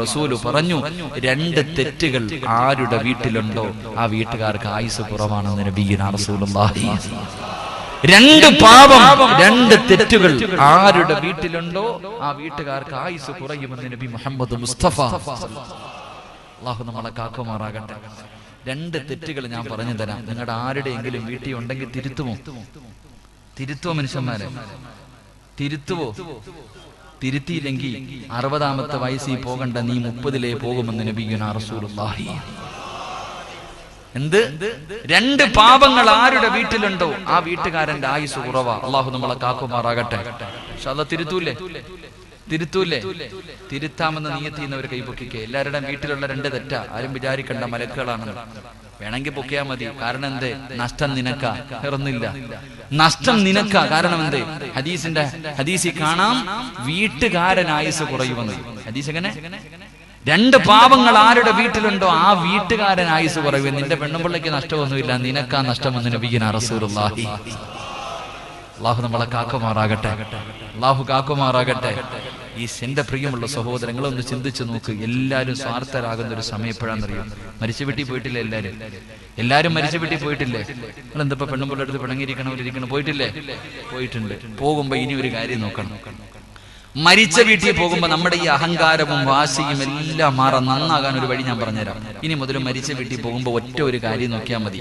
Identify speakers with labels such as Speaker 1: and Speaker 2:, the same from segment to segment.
Speaker 1: റസൂൽ പറഞ്ഞു രണ്ട് തെറ്റുകൾ ആരുടെ വീട്ടിലുണ്ടോ ആ വീട്ടുകാർക്ക് ആയുസ് കുറവാണെന്ന് റസൂലുള്ളാഹി. രണ്ട് പാപം രണ്ട് തെറ്റുകൾ ആരുടെ വീട്ടിലുണ്ടോ ആ വീട്ടുകാർക്ക് ആയുസ് കുറയുമെന്ന് നബി മുഹമ്മദ് മുസ്തഫ. അള്ളാഹു നമ്മളെ കാക്കുമാറാകട്ടെ. രണ്ട് തെറ്റുകൾ ഞാൻ പറഞ്ഞു തരാം. നിങ്ങളുടെ ആരുടെയെങ്കിലും വീട്ടിൽ ഉണ്ടെങ്കിൽ തിരുത്തുമോ? തിരുത്തുമോ? മനുഷ്യന്മാരെ? തിരുത്തുവോ? തിരുത്തിയില്ലെങ്കിൽ അറുപതാമത്തെ വയസ്സിൽ പോകണ്ട നീ മുപ്പതിലേ പോകുമെന്ന് നബിയുന റസൂലുള്ളാഹി. എന്ത്? രണ്ട് പാപങ്ങൾ ആരുടെ വീട്ടിലുണ്ടോ? ആ വീട്ടുകാരന്റെ ആയുസ് കുറവാ. അള്ളാഹു നമ്മളെ കാക്കുമാറാകട്ടെ. പക്ഷെ അത് തിരുത്തൂലേ? തിരുത്തൂലേ തിരുത്താമെന്ന് നീയത്തി എന്നവർ കൈപൊക്കിക്കേ. എല്ലാവരുടെയും വീട്ടിലുള്ള രണ്ട് തെറ്റ. ആരും വിചാരിക്കണ്ട മലക്കുകളാണ് വേണമെങ്കിൽ പൊക്കിയാ മതി. കാരണം എന്തേ? നഷ്ടം നിനക്ക. ഇറന്നില്ല നഷ്ടം നിനക്ക. കാരണം എന്തേ? ഹദീസിന്റെ ഹദീസി കാണാം. വീട്ടുകാരൻ ആയുസ് കുറയുമെന്ന്. ഹദീസ് എങ്ങനെ? രണ്ട് പാവങ്ങൾ ആരുടെ വീട്ടിലുണ്ടോ ആ വീട്ടുകാരൻ ആയുസ് കുറയും. നിന്റെ പെണ്ണുമ്പിള്ളയ്ക്ക് നഷ്ടമൊന്നുമില്ല. നിനക്കാ നഷ്ടമെന്ന് നബിഗിൻ റസൂലുള്ളാഹി. അള്ളാഹു നമ്മളെ കാക്കുമാറാകട്ടെ. അള്ളാഹു കാക്കുമാറാകട്ടെ. ഈ എന്റെ പ്രിയമുള്ള സഹോദരങ്ങൾ ഒന്ന് ചിന്തിച്ചു നോക്ക്. എല്ലാരും സ്വാർത്ഥരാകുന്ന ഒരു സമയം എപ്പോഴാണെന്നറിയാം? മരിച്ചു വീട്ടിൽ പോയിട്ടില്ലേ എല്ലാരും എല്ലാരും മരിച്ചു വീട്ടിൽ പോയിട്ടില്ലേ? നിങ്ങൾ എന്താ പെണ്ണുമ്പോഴടുത്ത് പിണങ്ങിയിരിക്കണം ഇരിക്കണം പോയിട്ടില്ലേ? പോയിട്ടുണ്ട്. പോകുമ്പോ ഇനി ഒരു കാര്യം നോക്കണം. മരിച്ച വീട്ടിൽ പോകുമ്പോ നമ്മുടെ ഈ അഹങ്കാരവും വാശിയും എല്ലാം മാറാൻ നന്നാകാൻ ഒരു വഴി ഞാൻ പറഞ്ഞുതരാം. ഇനി മുതൽ മരിച്ച വീട്ടിൽ പോകുമ്പോ ഒറ്റ ഒരു കാര്യം നോക്കിയാൽ മതി.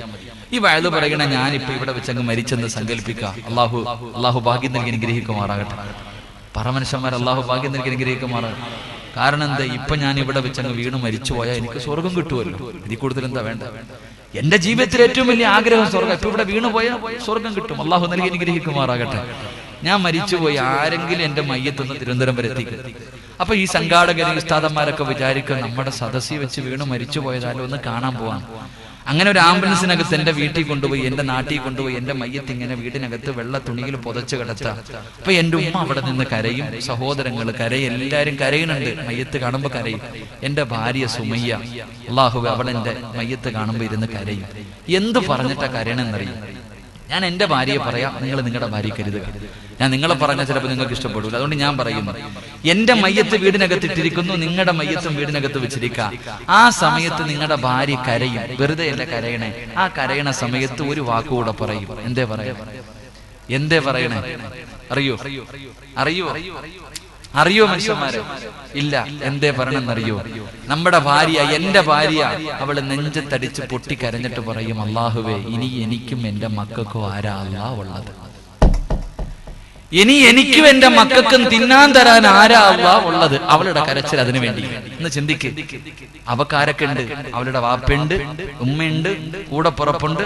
Speaker 1: ഈ വയത് പറയണ ഞാനിപ്പോ ഇവിടെ വെച്ചങ്ങ് മരിച്ചെന്ന് സങ്കല്പിക്കുക. അള്ളാഹു അള്ളാഹു ഭാഗ്യം നൽകി അനുഗ്രഹിക്കുമാറാകട്ടെ പറമനുഷ്യന്മാർ അള്ളാഹു ഭാഗ്യം നൽകി അനുഗ്രഹിക്കുമാറാകട്ടെ കാരണം എന്താ ഇപ്പൊ ഞാൻ ഇവിടെ വെച്ചങ്ങ് വീണ് മരിച്ചു പോയാൽ എനിക്ക് സ്വർഗം കിട്ടുമല്ലോ. ഇതിൽ കൂടുതൽ എന്താ വേണ്ട. എന്റെ ജീവിതത്തിൽ ഏറ്റവും വലിയ ആഗ്രഹം സ്വർഗം. ഇപ്പൊ ഇവിടെ വീണ് പോയാൽ സ്വർഗം കിട്ടും. അള്ളാഹു നൽകി അനുഗ്രഹിക്കുമാറാകട്ടെ ഞാൻ മരിച്ചുപോയി. ആരെങ്കിലും എന്റെ മയ്യത്തുനിന്ന് തിരുവനന്തപുരം എത്തിക്കും അപ്പൊ ഈ സംഘാടകർ ഉസ്താദന്മാരൊക്കെ വിചാരിക്കും നമ്മുടെ സദസ്സിൽ വെച്ച് വീണ് മരിച്ചു പോയതാലും ഒന്ന് കാണാൻ പോവാം. അങ്ങനെ ഒരു ആംബുലൻസിനകത്ത് എന്റെ വീട്ടിൽ കൊണ്ടുപോയി എന്റെ നാട്ടിൽ കൊണ്ടുപോയി എന്റെ മയ്യത്ത് ഇങ്ങനെ വീടിനകത്ത് വെള്ള തുണിയിൽ പുതച്ചു കിടത്താം. അപ്പൊ എന്റെ ഉമ്മ അവിടെ നിന്ന് കരയും സഹോദരങ്ങൾ കരയും എല്ലാരും കരയുന്നുണ്ട്. മയ്യത്ത് കാണുമ്പോ കരയും. എന്റെ ഭാര്യ സുമയ്യ അള്ളാഹു അവളെന്റെ മയ്യത്ത് കാണുമ്പോ ഇരുന്ന് കരയും. എന്ത് പറഞ്ഞിട്ടാ കരയണെന്നറിയും? ഞാൻ എന്റെ ഭാര്യയെ പറയാം നിങ്ങൾ നിങ്ങളുടെ ഭാര്യ കരുതുക. ഞാൻ നിങ്ങളെ പറഞ്ഞാൽ ചിലപ്പോൾ നിങ്ങൾക്ക് ഇഷ്ടപ്പെടില്ല അതുകൊണ്ട് ഞാൻ പറയുന്നു എന്റെ മയ്യത്ത് വീടിനകത്ത് ഇട്ടിരിക്കുന്നു നിങ്ങളുടെ മയ്യത്തും വീടിനകത്ത് വെച്ചിരിക്ക. ആ സമയത്ത് നിങ്ങളുടെ ഭാര്യ കരയും. വെറുതെ അല്ല കരയണേ. ആ കരയണ സമയത്ത് ഒരു വാക്കുകൂടെ പറയും. എന്തേ പറയാ എന്തേ പറയണേ? അറിയോ? അറിയോ? അറിയോ? മനുഷ്യന്മാരെ? ഇല്ല. എന്തേ പറയണമെന്നറിയോ? നമ്മുടെ ഭാര്യ എന്റെ ഭാര്യ അവൾ നെഞ്ചത്തടിച്ച് പൊട്ടി കരഞ്ഞിട്ട് പറയും അള്ളാഹുവേ ഇനി എനിക്കും എന്റെ മക്കൾക്കും ആരാ അല്ലാ ഉള്ളത്? ഇനി എനിക്കും എന്റെ മക്കൾക്കും തിന്നാൻ തരാൻ ആരാ ഉള്ളത്? അവളുടെ കരച്ചിൽ അതിനു വേണ്ടി. എന്ന് ചിന്തിക്ക്. അവക്കാരൊക്കെ ഉണ്ട് അവളുടെ വാപ്പുണ്ട് ഉമ്മയുണ്ട് കൂടെ പുറപ്പുണ്ട്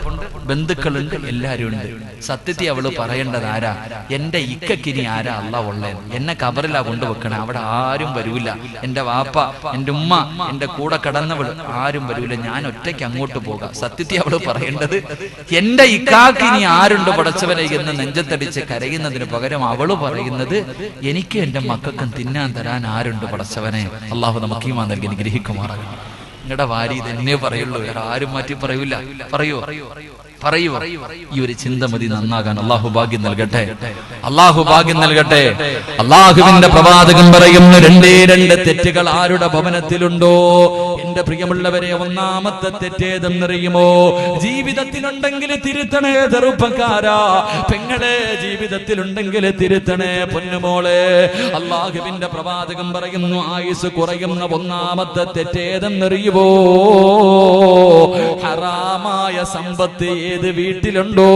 Speaker 1: ബന്ധുക്കളുണ്ട് എല്ലാരും ഉണ്ട്. സത്യത്തെ അവൾ പറയേണ്ടത് ആരാ? എന്റെ ഇക്കക്കിനി ആരാ അല്ല ഉള്ളത് എന്നെ കബറിലാ കൊണ്ടുവെക്കണേ. അവിടെ ആരും വരൂല. എന്റെ വാപ്പ എന്റെ ഉമ്മ എന്റെ കൂടെ കടന്നവൾ ആരും വരൂല. ഞാൻ ഒറ്റയ്ക്ക് അങ്ങോട്ട് പോകാം. സത്യത്തെ അവൾ പറയേണ്ടത് എന്റെ ഇക്കാക്കിനി ആരുണ്ട് പടച്ചവനെ എന്ന് നെഞ്ചത്തടിച്ച് കരയുന്നതിന് പകരം അവൾ പറയുന്നത് എനിക്ക് എന്റെ മക്കൾക്കും തിന്നാൻ തരാൻ ആരുണ്ട് പടച്ചവനെ? അള്ളാഹു നമുക്ക് നൽകി അനുഗ്രഹിക്കുമാറാകണം നിങ്ങളുടെ വാരി തന്നെ പറയുള്ളൂ വേറെ ആരും മാറ്റി പറയൂല. പറയൂ? പറയൂ? ഈ ഒരു ചിന്ത മതി നന്നാകാൻ. അള്ളാഹു ഭാഗ്യം നൽകട്ടെ. അള്ളാഹു ഭാഗ്യം നൽകട്ടെ. അള്ളാഹുവിന്റെ പ്രവാചകൻ പറയുന്നു രണ്ടേ രണ്ട് തെറ്റുകൾ ആരുടെ ഭവനത്തിലുണ്ടോ? എന്റെ പ്രിയമുള്ളവരെ ഒന്നാമത്തെ തെറ്റേതെന്നറിയുമോ ജീവിതത്തിലുണ്ടെങ്കിൽ തിരുത്തണേ ചെറുപ്പക്കാരാ. പെങ്ങളെ ജീവിതത്തിലുണ്ടെങ്കിൽ തിരുത്തണേ പൊന്നുമോളെ. അള്ളാഹുവിന്റെ പ്രവാചകം പറയുന്നു ആയുസ് കുറയുന്ന ഒന്നാമത്തെ തെറ്റേതെന്നറിയുമോ ഹറാമായ സമ്പത്ത് ഏത് വീട്ടിലുണ്ടോ?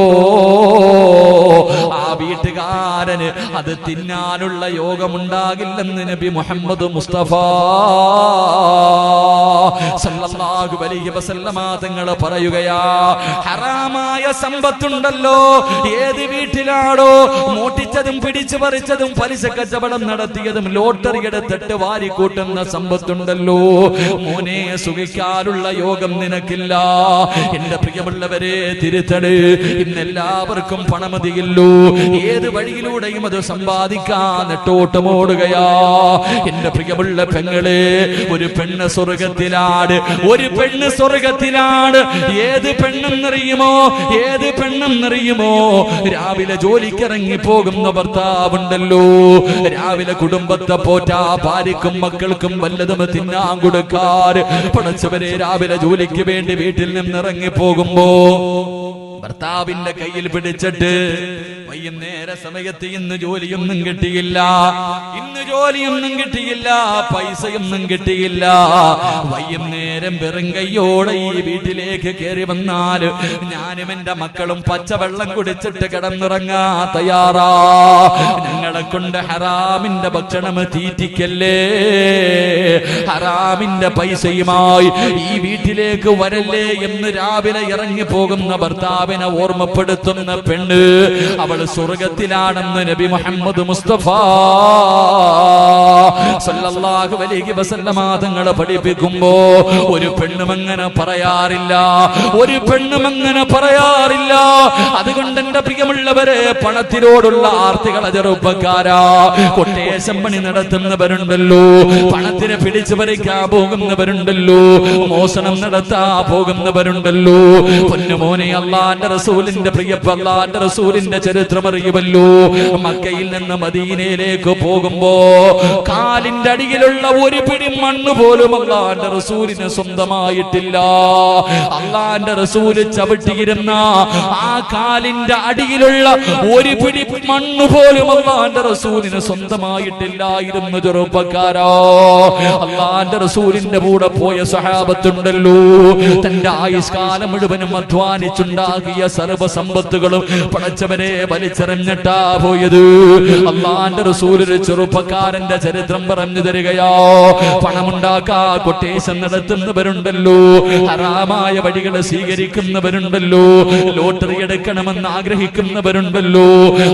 Speaker 1: ആ വീട്ടുകാരന് അത് തിന്നാനുള്ള യോഗമുണ്ടാകില്ലെന്ന് നബി മുഹമ്മദ് മുസ്തഫ. സല്ലല്ലാഹു അലൈഹി വസല്ലമ തങ്ങൾ പറയുകയാ ഹറാമായ സമ്പത്തുണ്ടല്ലോ. ഏത് വീട്ടിലാണോ മോട്ടിച്ചതും പിടിച്ചു പറിച്ചതും പലിശ കച്ചവടം നടത്തിയതും ലോട്ടറി എടുത്തിട്ട് വാരിക്കൂട്ടുന്ന സമ്പത്തുണ്ടല്ലോ. മോനെ സുഖിക്കാനുള്ള യോഗം നിനക്കില്ല. എന്റെ പ്രിയമുള്ളവരെ തിരുത്തട്. ഇന്ന് എല്ലാവർക്കും പണമതിയല്ലോ. ഏത് വഴിയിലൂടെയും അത് സമ്പാദിക്കാൻ നെട്ടോട്ടമോടുകയാ എന്റെ പ്രിയമുള്ള പെങ്ങളെ ഒരു പെണ്ണ് സ്വർഗത്തിൽ സ്വർഗത്തിലാണ് ഒരു പെണ്ണ് സ്വർഗത്തിലാണ് ഏത് പെണ്ണെന്നറിയുമോ? ഏത് പെണ്ണെന്നറിയുമോ? രാവിലെ ജോലിക്കിറങ്ങി പോകുന്ന ഭർത്താവുണ്ടല്ലോ. രാവിലെ കുടുംബത്തെ പോറ്റാ ഭാര്യക്കും മക്കൾക്കും വല്ലതും തിന്നാൻ കൊടുക്കാറ് പണച്ചവരെ രാവിലെ ജോലിക്ക് വേണ്ടി വീട്ടിൽ നിന്നിറങ്ങി പോകുമ്പോ ഭർത്താവിന്റെ കയ്യിൽ പിടിച്ചിട്ട് വൈകുന്നേര സമയത്ത് ഇന്ന് ജോലിയൊന്നും കിട്ടിയില്ല. ഇന്ന് ജോലിയൊന്നും കിട്ടിയില്ല പൈസയൊന്നും കിട്ടിയില്ല. വൈകുന്നേരം വെറും കയ്യോടെ ഈ വീട്ടിലേക്ക് കയറി വന്നാൽ ഞാനും എന്റെ മക്കളും പച്ചവെള്ളം കുടിച്ചിട്ട് കിടന്നുറങ്ങാ തയ്യാറാ. ഞങ്ങളെ കൊണ്ട് ഹറാമിന്റെ ഭക്ഷണം തീറ്റിക്കല്ലേ? ഹറാമിന്റെ പൈസയുമായി ഈ വീട്ടിലേക്ക് വരല്ലേ എന്ന് രാവിലെ ഇറങ്ങി പോകുന്ന ഭർത്താവിനെ ഓർമ്മപ്പെടുത്തുന്ന പെണ്ണ് അവൾ സ്വർഗത്തിലാണെന്ന് നബി മുഹമ്മദ് മുസ്തഫ സല്ലല്ലാഹു അലൈഹി വസല്ലമ തങ്ങളെ പഠിപ്പിക്കുമ്പോ ഒരു പെണ്ണും അങ്ങനെ പറയാറില്ല ഒരു പെണ്ണും അങ്ങനെ പറയാറില്ല. അതുകൊണ്ട് എന്റെ പ്രിയമുള്ളവരെ പണത്തിനോടുള്ള ആർത്തികളെ ചെറുപ്പക്കാരാ. കൊട്ടേശം പണി നടത്തുന്നവരുണ്ടല്ലോ പണത്തിനെ പിടിച്ചു പറിക്കാൻ പോകുന്നവരുണ്ടല്ലോ മോഷണം നടത്താ പോകുന്നവരുണ്ടല്ലോ. പൊന്നുമോനെ അള്ളാന്റെ റസൂലിന്റെ പ്രിയപ്പ അള്ളാന്റെ റസൂലിന്റെ ചരിത്രം അറിയുമല്ലോ മക്കയിൽ നിന്ന് മദീനയിലേക്ക് പോകുമ്പോ കാലിന്റെ അടിയിലുള്ള ഒരു പിടി മണ്ണ് പോലും അള്ളാന്റെ റസൂലിന് സ്വന്തമായിട്ടില്ല. അള്ളാന്റെ റസൂൽ ചവിട്ടിയിരുന്ന ആ കാലിന്റെ അടിയിലുള്ള ഒരു പിടി മണ്ണ് പോലും അള്ളാന്റെ റസൂലിന് സ്വന്തമായിട്ടില്ലായിരുന്നു ചെറുപ്പക്കാരോ. അള്ളാന്റെ റസൂലിന്റെ കൂടെ പോയ സഹാബത്തുണ്ടല്ലോ. തന്റെ ആയുഷ്കാലം മുഴുവനും അധ്വാനിച്ചുണ്ടാകിയ സർവസമ്പത്തുകളും പടച്ചവനെ വലിച്ചെറിഞ്ഞിട്ടാ പോയത്. അള്ളാന്റെ റസൂൽ ചെറുപ്പക്കാരന്റെ ചരിത്രം പറഞ്ഞു തരികയോ. പണമുണ്ടാക്കാ കൊട്ടേഷൻ നടത്തുന്നവരുണ്ടല്ലോ. ഹറാമായ വഴികൾ സ്വീകരിക്കുന്നവരുണ്ടല്ലോ. ലോട്ടറി എടുക്കണമെന്ന് ആഗ്രഹിക്കുന്നവരുണ്ടല്ലോ.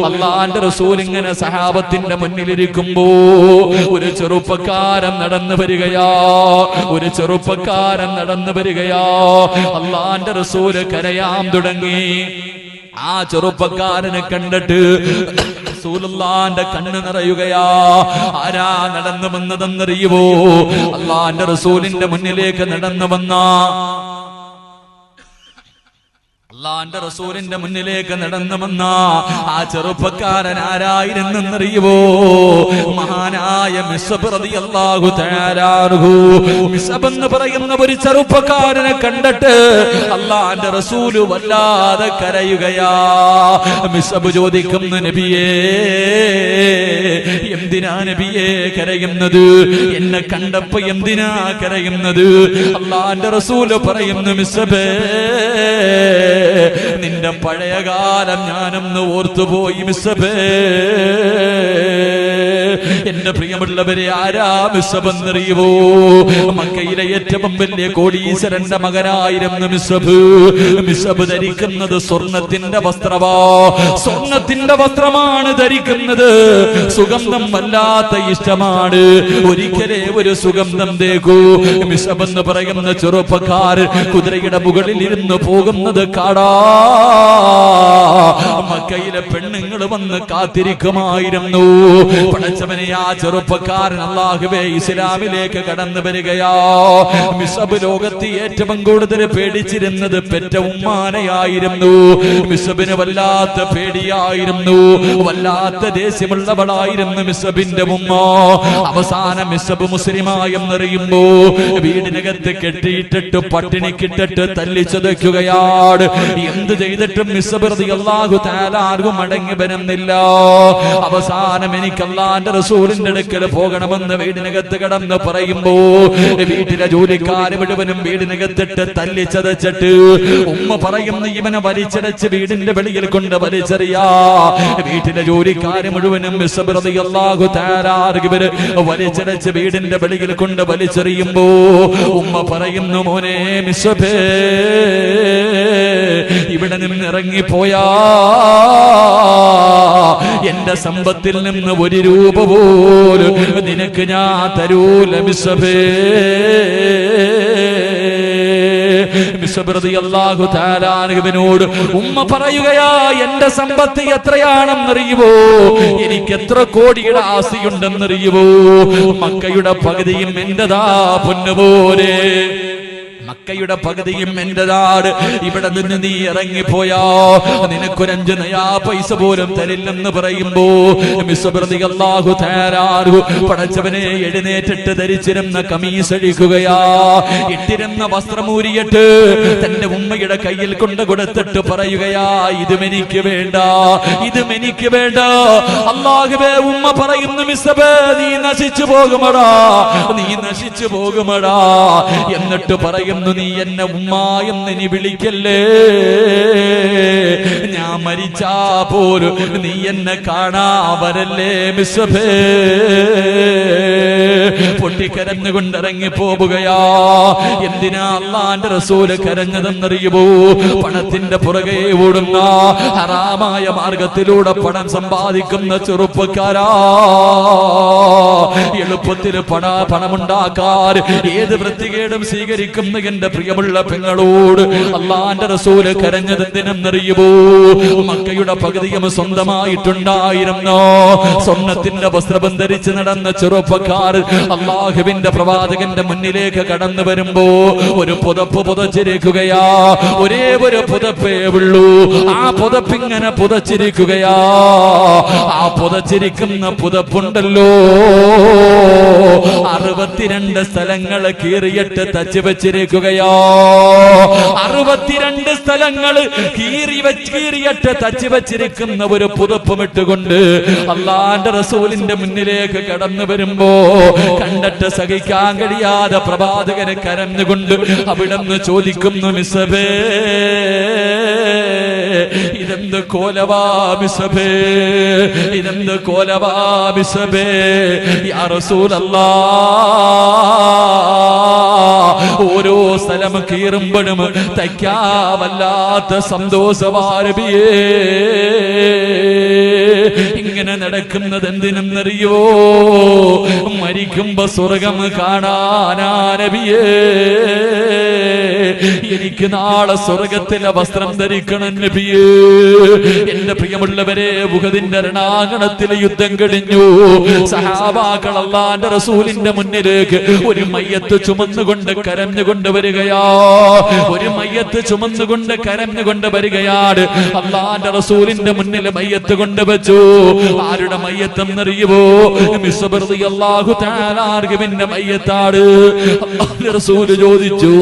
Speaker 1: അള്ളാന്റെ റസൂൽ ഇങ്ങനെ സഹാബത്തിന്റെ മുന്നിലിരിക്കുമ്പോ ഒരു ചെറുപ്പക്കാരൻ നടന്നു വരികയാ. ഒരു ചെറുപ്പക്കാരൻ നടന്നു വരികയാ. അള്ളാന്റെ റസൂൽ കരയാൻ തുടങ്ങി. ആ ചെറുപ്പക്കാരനെ കണ്ടിട്ട് റസൂലുള്ളാന്റെ കണ്ണ് നിറയുകയാ. ആരാ നടന്നു വന്നതെന്നറിയുവോ? അള്ളാന്റെ റസൂലിന്റെ മുന്നിലേക്ക് നടന്നു വന്ന. അള്ളാന്റെ റസൂലിന്റെ മുന്നിലേക്ക് നടന്നു വന്ന ആ ചെറുപ്പക്കാരൻ ആരായിരുന്നെന്നറിയുവോ? മഹാനായ അൻഹു എന്ന് പറയുന്ന ഒരു ചെറുപ്പക്കാരനെ കണ്ടിട്ട് അള്ളാന്റെ റസൂൽ വല്ലാതെ കരയുകയാ. മിസബ് ചോദിക്കുന്നു നബിയേ എന്തിനാ നബിയേ കരയുന്നത്? എന്നെ കണ്ടപ്പോ എന്തിനാ കരയുന്നത്? അള്ളാന്റെ റസൂൽ പറയുന്നു മിസബേ നിന്റെ പഴയ കാലം ഞാനൊന്ന് ഓർത്തുപോയി മിസ്സബേ എന്റെ പ്രിയമുള്ളവരെ ആരാ മിസ്സബെന്നറിയുവോ മക്കയിലെ ഏറ്റവും വലിയ കോടീശ്വരന്റെ മകനായിരുന്നു മിസ്സബ് മിസ്സബ് ധരിക്കുന്നത് സ്വർണത്തിന്റെ വസ്ത്രമാ സ്വർണത്തിന്റെ വസ്ത്രമാണ് ധരിക്കുന്നത്. സുഗന്ധം വല്ലാത്ത ഇഷ്ടമാണ്. ഒരിക്കലേ ഒരു സുഗന്ധം തേക്കൂ. മിസബ് എന്ന് പറയുന്ന ചെറുപ്പക്കാർ കുതിരയുടെ മുകളിൽ ഇരുന്ന് പോകുന്നത് കാടാ മക്കയിലെ പെണ്ണുങ്ങൾ വന്ന് കാത്തിരിക്കുമായിരുന്നു. പടച്ചവനെ ആ ചെറുപ്പക്കാരൻ അള്ളാഹുവേ ഇസ്ലാമിലേക്ക് കടന്നു വരികയാ. മിസബ് ലോകത്ത് ഏറ്റവും കൂടുതൽ പേടിച്ചിരുന്നത് പെറ്റ ഉമ്മാനയായിരുന്നു. മിസബിന് വല്ലാത്ത പേടിയായിരുന്നു. വല്ലാത്ത ദേഷ്യമുള്ളവളായിരുന്നു മിസബിന്റെ ഉമ്മ. അവസാന മിസബ് മുസ്ലിമായെന്നറിയുമ്പോ വീടിനകത്ത് കെട്ടിയിട്ടിട്ട് പട്ടിണി കിട്ടിട്ട് തല്ലിച്ചതയ്ക്കുകയാണ്. എന്ത് ചെയ്തിട്ടും മിസബിറതി അള്ളാഹു താലാർക്കും മടങ്ങി വരുന്നില്ല. അവസാനം എനിക്ക് അള്ളാന്റെ റസൂലിന്റെ അടുക്കൽ പോകണമെന്ന് വീടിനകത്ത് കടന്ന് പറയുമ്പോ വീട്ടിലെ ജോലിക്കാര് മുഴുവനും വീടിനകത്തിട്ട് തല്ലി ചതച്ചിട്ട് ഉമ്മ പറയുന്ന ഇവനെ വലിച്ചടച്ച് വീടിന്റെ വെളിയിൽ കൊണ്ട് വലിച്ചെറിയാ. വീട്ടിലെ ജോലിക്കാര് മുഴുവനും വിശ്വപ്രതിയല്ലാകു തയ്യാറാകുവര് വലിച്ചടച്ച് വീടിന്റെ വെളിയിൽ കൊണ്ട് വലിച്ചെറിയുമ്പോ ഉമ്മ പറയുന്നു മോനെ മിസബേ ഇവിടെ നിന്ന് ഇറങ്ങിപ്പോയാ. എന്റെ സമ്പത്തിൽ നിന്ന് ഒരു രൂപ പോലും നിനക്ക് ഞാൻ തരൂല മിസബേ മിസ്ബിനോട് ഉമ്മ പറയുകയാ എന്റെ സമ്പത്ത് എത്രയാണെന്നറിയുവോ? എനിക്ക് എത്ര കോടിയുടെ ആസിയുണ്ടെന്നറിയുവോ മക്കയുടെ പകുതിയും എന്റെതാ പൊന്നുപോലെ. മക്കയുടെ പകുതിയും എന്റെതാണ്. ഇവിടെ നിന്ന് നീ ഇറങ്ങിപ്പോയാ. നിനക്കൊരഞ്ച് നയാ പൈസ പോലും തരില്ലെന്ന് പറയുമ്പോ മിസ്വപ്രതി അല്ലാഹു തയ്യാറാകു പടച്ചവനെ എഴുന്നേറ്റിട്ട് ധരിച്ചിരുന്ന കമീസ് അഴിക്കുകയാ ഇട്ടിരുന്ന വസ്ത്രമൂരിയിട്ട് തന്റെ ഉമ്മയുടെ കയ്യിൽ കൊണ്ട് കൊടുത്തിട്ട് പറയുകയാ ഇതും എനിക്ക് വേണ്ട ഇതും എനിക്ക് വേണ്ട. അള്ളാഹുബേ ഉമ്മ പറയുന്നു മിസ്സബേ നീ നശിച്ചു പോകുമടാ നീ നശിച്ചു പോകുമടാ. എന്നിട്ട് പറയുന്നു നീ എന്നെ ഉമ്മ എന്ന് നീ വിളിക്കല്ലേ? ഞാൻ മരിച്ചാ പോലും നീ എന്നെ കാണാവരല്ലേ വരല്ലേ മിസ്സബേ പൊട്ടിക്കരഞ്ഞുകൊണ്ട് ഇറങ്ങി പോവുകയാ. എന്തിനാ അള്ളാന്റെ റസൂൽ കരഞ്ഞതെന്നറിയുമോ? പണത്തിന്റെ പുറകെ ഓടുന്ന ഹറാമായ മാർഗത്തിലൂടെ പണം സമ്പാദിക്കുന്ന ചെറുപ്പക്കാരാ. എളുപ്പത്തിൽ പണ പണമുണ്ടാക്കാൻ ഏത് വൃത്തികേടും സ്വീകരിക്കുന്ന എന്റെ പ്രിയമുള്ള പെങ്ങളോട്. അള്ളാന്റെ റസൂൽ കരഞ്ഞതെന്തിനെന്നറിയുമോ? മക്കയുടെ പകുതിയും സ്വന്തമായിട്ടുണ്ടായിരുന്നോ? സ്വർണത്തിന്റെ വസ്ത്രം നടന്ന ചെറുപ്പക്കാർ അള്ളാഹുവിന്റെ പ്രവാചകന്റെ മുന്നിലേക്ക് കടന്നു വരുമ്പോ ഒരു പുതപ്പ് പുതച്ചിരിക്കുകയാ. ഒരേ ഒരു പുതപ്പേ ഉള്ളൂ. ആ പുതപ്പിങ്ങനെ പുതച്ചിരിക്കുകയാ. ആ പുതച്ചിരിക്കുന്ന പുതപ്പുണ്ടല്ലോ. അറുപത്തിരണ്ട് സ്ഥലങ്ങൾ കീറിയിട്ട് തച്ചു വെച്ചിരിക്കുകയോ? അറുപത്തിരണ്ട് സ്ഥലങ്ങൾ കീറി കീറിയിട്ട് തച്ചു വെച്ചിരിക്കുന്ന ഒരു പുതപ്പുമിട്ടുകൊണ്ട് അള്ളാന്റെ റസൂലിന്റെ മുന്നിലേക്ക് കടന്നു വരുമ്പോ കണ്ടിട്ട് സഹിക്കാൻ കഴിയാതെ പ്രവാചകനെ കരഞ്ഞുകൊണ്ട് അവിടെ നിന്ന് ചോദിക്കുന്നു മിസബേ ഇതെന്ത് കോലവാമിസഭേ ഇതെന്ത് കോലവാമിസഭേ യാ റസൂലല്ലാ. ഓരോ സ്ഥലം കീറുമ്പോഴും തയ്ക്കാവല്ലാത്ത സന്തോഷമാരബിയേ ഇങ്ങനെ നടക്കുന്നത് എന്തിനെന്നറിയോ മരിക്കുമ്പോ സ്വർഗം കാണാനാരബിയേ എനിക്ക് നാളെ സ്വർഗത്തിലെ വസ്ത്രം ധരിക്കണം നബിയേ. എന്റെ പ്രിയമുള്ളവരെ മുഖതിന്റെ രണാകണത്തിലെ യുദ്ധം കഴിഞ്ഞു. സഹാബാക്കൾ റസൂലിന്റെ മുന്നിലേക്ക് ഒരു മയ്യത്ത് ചുമന്നുകൊണ്ട് കരഞ്ഞുകൊണ്ട് വരികയാ. ഒരു മയ്യത്ത് ചുമന്നുകൊണ്ട് കരഞ്ഞുകൊണ്ട് വരികയാണ് അള്ളാന്റെ റസൂലിന്റെ മുന്നിൽ മയ്യത്ത് കൊണ്ടുവച്ചു ആരുടെ മയ്യത്തെന്നറിയുവോ? എന്നറിയുവോ അള്ളാഹു താലാർഗുവിന്റെ മയ്യത്താണ് റസൂൽ ചോദിച്ചു.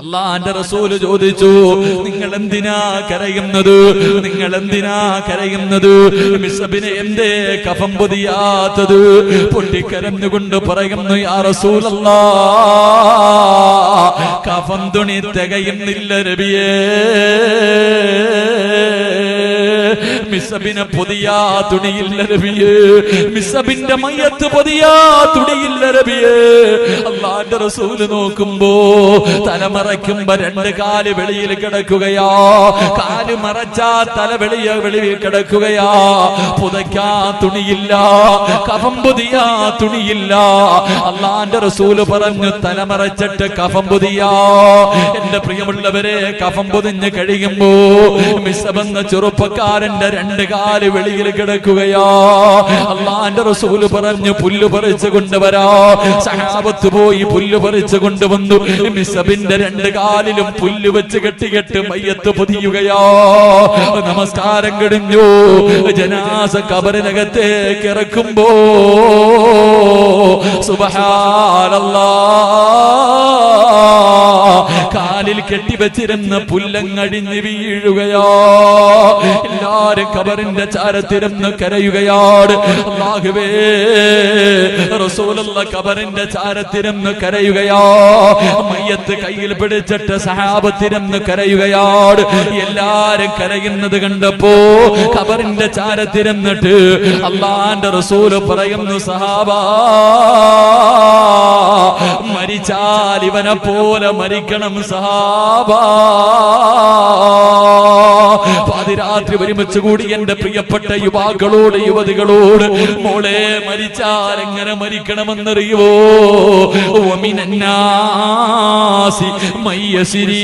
Speaker 1: അള്ളാന്റെ റസൂൽ ചോദിച്ചു. നിങ്ങൾ എന്തിനാ കരയുന്നത്? നിങ്ങൾ എന്തിനാ കരയുന്നത്? മിസബിനെ എന്തേ കഫം പൊതിയാത്തത്? പൊട്ടിക്കരഞ്ഞുകൊണ്ട് പറയുന്നു ആ റസൂലല്ലാ. കഫം തുണി തികയുന്നില്ല രബിയേ മിസബിനെ പൊതിയാ തുണിയില്ല രബിയേ മിസബിന്റെ മയ്യത്ത് പൊതിയാ തുണിയില്ല രബിയേ അള്ളാന്റെ റസൂൽ നോക്കുമ്പോ തലമറയ്ക്കുമ്പോ രണ്ട് കാൽ വെളിയിൽ കിടക്കുകയാ. കാൽ മറച്ചാ തല വെളിയ വെളിയിൽ കിടക്കുകയാ. പുതയ്ക്കാ തുണിയില്ല. കഫം പുതിയാ തുണിയില്ല. അള്ളാന്റെ റസൂൽ പറഞ്ഞു തലമറച്ചിട്ട് കഫം പുതിയാ. എന്റെ പ്രിയമുള്ളവരെ കഫം പൊതിഞ്ഞ് കഴിയുമ്പോ മിസബെന്ന ചെറുപ്പക്കാരന്റെ രണ്ട് കാൽ വെളിയിൽ കിടക്കുകയാ. അള്ളാന്റെ റസൂൽ പറഞ്ഞു പുല്ല് പറിച്ചു കൊണ്ടുവരാ. സഹാബത്ത് പോയി പുല്ല് പറിച്ചു കൊണ്ടുവന്നു. മിസബിന്റെ രണ്ട് കാലിലും പുല്ല് വെച്ച് കെട്ടികെട്ട് മയ്യത്ത് പൊതിയുകയാ. നമസ്കാരം കഴിഞ്ഞു ജനാസ കബറിനകത്തേക്ക് ഇറക്കുമ്പോ സുബഹാനല്ലാ. കാലിൽ കെട്ടിവെച്ചിരുന്ന പുല്ലങ്ങടിഞ്ഞ് വീഴുകയോ. എല്ലാരും കബറിന്റെ ചാരത്തിരുന്ന് കരയുകയാണ് റസൂലുള്ള കബറിന്റെ ചാരത്തിരുന്ന് കരയുകയോ. മയ്യത്ത് കയ്യിൽ പിടിച്ചിട്ട് സഹാബത്തിരുന്ന് കരയുകയാണ് എല്ലാരും കരയുന്നത് കണ്ടപ്പോ കബറിന്റെ ചാരത്തിരുന്നിട്ട് അള്ളാന്റെ റസൂൽ പറയുന്നു സഹാബാ മരിച്ചാൽ ഇവനെ പോലെ മരിക്കണം സഹാബാ പാതിരാത്രി ഒരുമിച്ച് കൂടി എന്റെ പ്രിയപ്പെട്ട യുവാക്കളോട് യുവതികളോട് മോളെ മരിച്ചാൽ എങ്ങനെ മരിക്കണമെന്നറിയുവോ ഒമിനാസി മയ്യസിരീ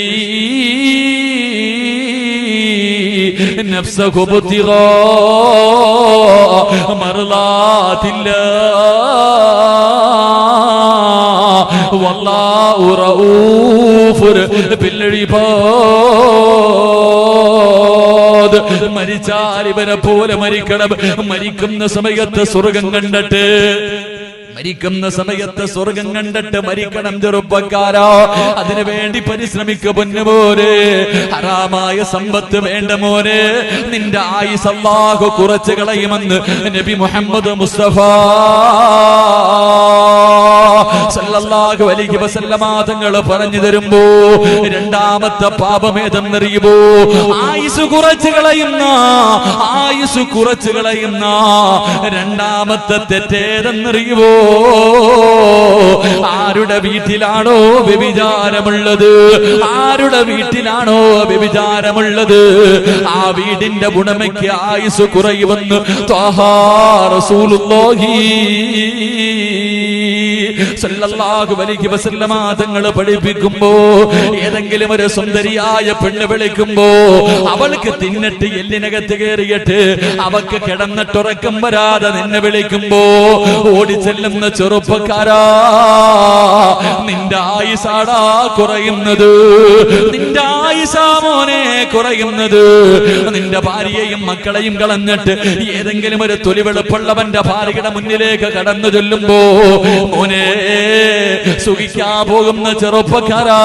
Speaker 1: نفسه ابتغاء مرضات الله മരിച്ചാൽ ഇവരെ പോലെ മരിക്കണം. മരിക്കുന്ന സമയത്ത് സ്വർഗം കണ്ടിട്ട് മരിക്കുന്ന സമയത്ത് സ്വർഗം കണ്ടിട്ട് മരിക്കണം ചെറുപ്പക്കാരാ. അതിനു വേണ്ടി പരിശ്രമിക്ക പൊന്നുമോനെ ഹറാമായ സമ്പത്ത് വേണ്ട മോനെ. നിന്റെ ആയുസ് അല്ലാഹു കുറച്ച് കളയുമെന്ന് നബി മുഹമ്മദ് മുസ്തഫ സല്ലല്ലാഹു അലൈഹി വസല്ലമ തങ്ങൾ പറഞ്ഞു തരുമ്പോ രണ്ടാമത്തെ പാപമേതെന്നറിയുമോ? ആയുസ് കുറച്ചു കളയുന്ന ആയുസ് കുറച്ചു കളയുന്ന രണ്ടാമത്തെ തെറ്റേതെന്നറിയുമോ? ആരുടെ വീട്ടിലാണോ വ്യഭിചാരമുള്ളത്? ആരുടെ വീട്ടിലാണോ വ്യഭിചാരമുള്ളത്? ആ വീടിന്റെ ഉടമയ്ക്ക് ആയുസ് കുറയുമെന്ന് ത്വാഹാ റസൂലുള്ളാഹി തങ്ങൾ പഠിപ്പിക്കുമ്പോ ഏതെങ്കിലും ഒരു സുന്ദരിയായ പെണ്ണ് വിളിക്കുമ്പോ അവൾക്ക് തിന്നിട്ട് എല്ലിനകത്ത് കയറിയിട്ട് അവക്ക് കിടന്നിട്ടുറക്കം വരാതെ നിന്നെ വിളിക്കുമ്പോ ഓടിച്ചെല്ലുന്ന ചെറുപ്പക്കാരാ നിന്റെ ആയുസാടാ കുറയുന്നത്. നിന്റെ ആയുസാ മോനെ കുറയുന്നത്. നിന്റെ ഭാര്യയെയും മക്കളെയും കളഞ്ഞിട്ട് ഏതെങ്കിലും ഒരു തൊലിവെളുപ്പുള്ളവന്റെ ഭാര്യയുടെ മുന്നിലേക്ക് കടന്നു ചൊല്ലുമ്പോ മോനെ സുഖിക്കാ പോകുന്ന ചെറുപ്പക്കാരാ.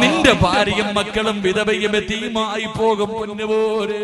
Speaker 1: നിന്റെ ഭാര്യയും മക്കളും വിധവയും എത്തിയുമായി പോകും പൊന്നുപോരെ